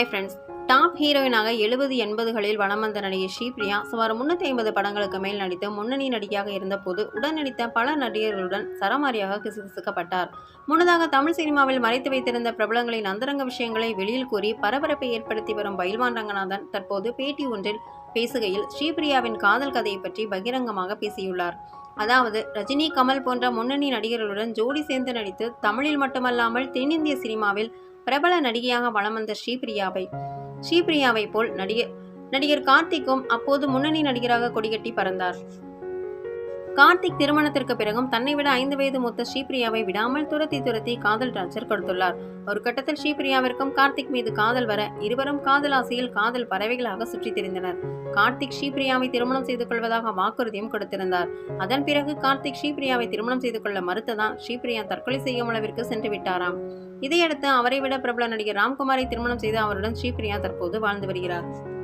Hi friends top ஹீரோயினாக எழுபது எண்பதுகளில் வலம் வந்த நடிகை ஸ்ரீபிரியா சுமார் முன்னூற்றி ஐம்பது படங்களுக்கு மேல் நடித்து முன்னணி நடிகையாக இருந்தபோது உடன் நடித்த பல நடிகர்களுடன் சரமாரியாக கிசுகிசுக்கப்பட்டார். முன்னதாக தமிழ் சினிமாவில் மறைத்து வைத்திருந்த பிரபலங்களின் அந்தரங்க விஷயங்களை வெளியில் கூறி பரபரப்பை ஏற்படுத்தி வரும் பயில்வான் ரங்கநாதன் தற்போது பேட்டி ஒன்றில் பேசுகையில் ஸ்ரீபிரியாவின் காதல் கதையை பற்றி பகிரங்கமாக பேசியுள்ளார். அதாவது ரஜினி கமல் போன்ற முன்னணி நடிகர்களுடன் ஜோடி சேர்ந்து நடித்து தமிழில் மட்டுமல்லாமல் தென்னிந்திய சினிமாவில் பிரபல நடிகையாக வலம் வந்த ஸ்ரீபிரியாவை. ஸ்ரீபிரியாவை போல் நடிகர் நடிகர் கார்த்திக்கும் அப்போது முன்னணி நடிகராக கொடிகட்டி பறந்தார். கார்த்திக் திருமணத்திற்கு பிறகும் தன்னை விட ஐந்து வயது மூத்த ஸ்ரீபிரியாவை விடாமல் துரத்தி துரத்தி காதல் டார்ச்சர் கொடுத்துள்ளார். ஒரு கட்டத்தில் ஸ்ரீபிரியாவிற்கும் கார்த்திக் மீது காதல் வர இருவரும் காதல் ஆசையில் காதல் பறவைகளாக சுற்றித் திரிந்தனர். கார்த்திக் ஸ்ரீபிரியாவை திருமணம் செய்து கொள்வதாக வாக்குறுதியும் கொடுத்திருந்தார். அதன் பிறகு கார்த்திக் ஸ்ரீபிரியாவை திருமணம் செய்து கொள்ள மறுத்ததால் ஸ்ரீபிரியா தற்கொலை செய்யும் அளவிற்கு சென்று விட்டாராம். இதையடுத்து அவரை விட பிரபல நடிகர் ராம்குமாரை திருமணம் செய்து அவருடன் ஸ்ரீபிரியா தற்போது வாழ்ந்து வருகிறார்.